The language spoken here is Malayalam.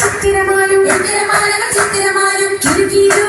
ചിത്തിരമാലും. ചിത്തിരമാലും ചിത്തിരമാലും. ചുരുക്കിയിരു